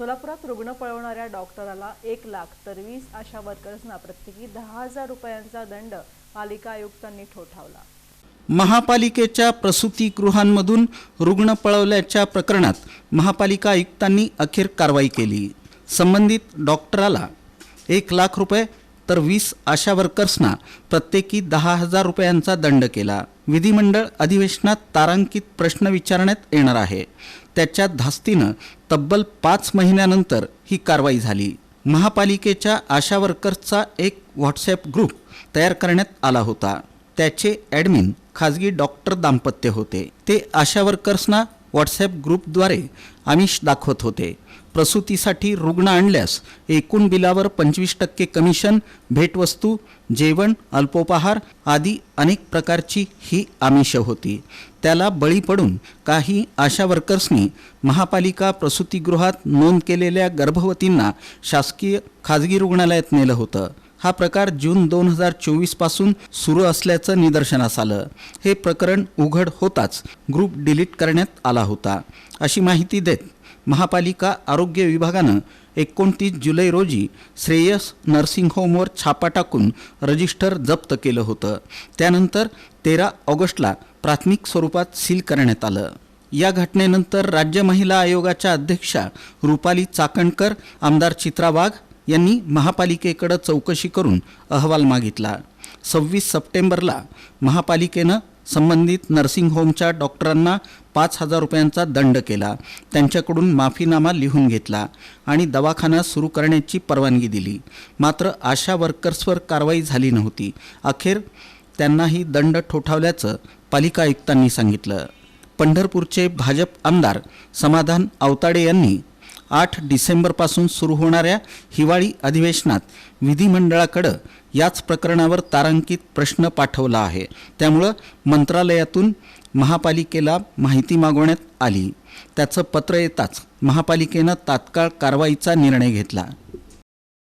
सोलापुरात रुग्ण पळवणाऱ्या डॉक्टराला एक लाख तर वीस आशा वर्कर्सना प्रत्येकी दहा हजार रुपयांचा दंड पालिका आयुक्तांनी ठोठावला. महापालिकेच्या प्रसूतीगृहांमधून रुग्ण पळवल्याच्या प्रकरणात महापालिका आयुक्तांनी अखेर कारवाई केली. संबंधित डॉक्टराला एक लाख रुपये तर वीस आशा वर्कर्सना प्रत्येकी दहा हजार रुपयांचा दंड केला. विधिमंडळ अधिवेशनात तारांकित प्रश्न विचारण्यात येणार आहे. त्याच्या धास्तीनं तब्बल पाच महिन्यानंतर ही कारवाई झाली. महापालिकेच्या आशा वर्कर्सचा एक व्हॉट्सॲप ग्रुप तयार करण्यात आला होता. त्याचे ॲडमिन खाजगी डॉक्टर दाम्पत्य होते. ते आशा वर्कर्सना व्हॉट्सॲप ग्रुपद्वारे आमिष दाखवत होते. प्रसूतीसाठी रुग्ण आणल्यास एकूण बिलावर पंचवीस टक्के कमिशन भेटवस्तू जेवण अल्पोपहार आदी अनेक प्रकारची ही आमिष होती. त्याला बळी पडून काही आशा वर्कर्सनी महापालिका प्रसूतीगृहात नोंद केलेल्या गर्भवतींना शासकीय खाजगी रुग्णालयात नेलं होतं. हा प्रकार जून दोन हजार चोवीसपासून सुरू असल्याचं निदर्शनास आलं. हे प्रकरण उघड होताच ग्रुप डिलीट करण्यात आला होता. अशी माहिती देत महापालिका आरोग्य विभागानं एकोणतीस जुलै रोजी श्रेयस नर्सिंग होमवर छापा टाकून रजिस्टर जप्त केलं होतं. त्यानंतर तेरा ऑगस्टला प्राथमिक स्वरूपात सील करण्यात आलं. या घटनेनंतर राज्य महिला आयोगाच्या अध्यक्षा रुपाली चाकणकर आमदार चित्रा वाघ यांनी महापालिकेकडं चौकशी करून अहवाल मागितला. सव्वीस सप्टेंबरला महापालिकेनं संबंधित नर्सिंग होमच्या डॉक्टरांना पाच हजार रुपयांचा दंड केला. त्यांच्याकडून माफीनामा लिहून घेतला आणि दवाखाना सुरू करण्याची परवानगी दिली. मात्र आशा वर्कर्सवर कारवाई झाली नव्हती. अखेर त्यांनाही दंड ठोठावल्याचं पालिका आयुक्तांनी सांगितलं. पंढरपूरचे भाजप आमदार समाधान आवताडे यांनी आठ डिसेंबरपासून सुरू होणाऱ्या हिवाळी अधिवेशनात विधिमंडळाकडं याच प्रकरणावर तारांकित प्रश्न पाठवला आहे. त्यामुळं मंत्रालयातून महापालिकेला माहिती मागवण्यात आली. त्याचं पत्र येताच महापालिकेनं तात्काळ कारवाईचा निर्णय घेतला.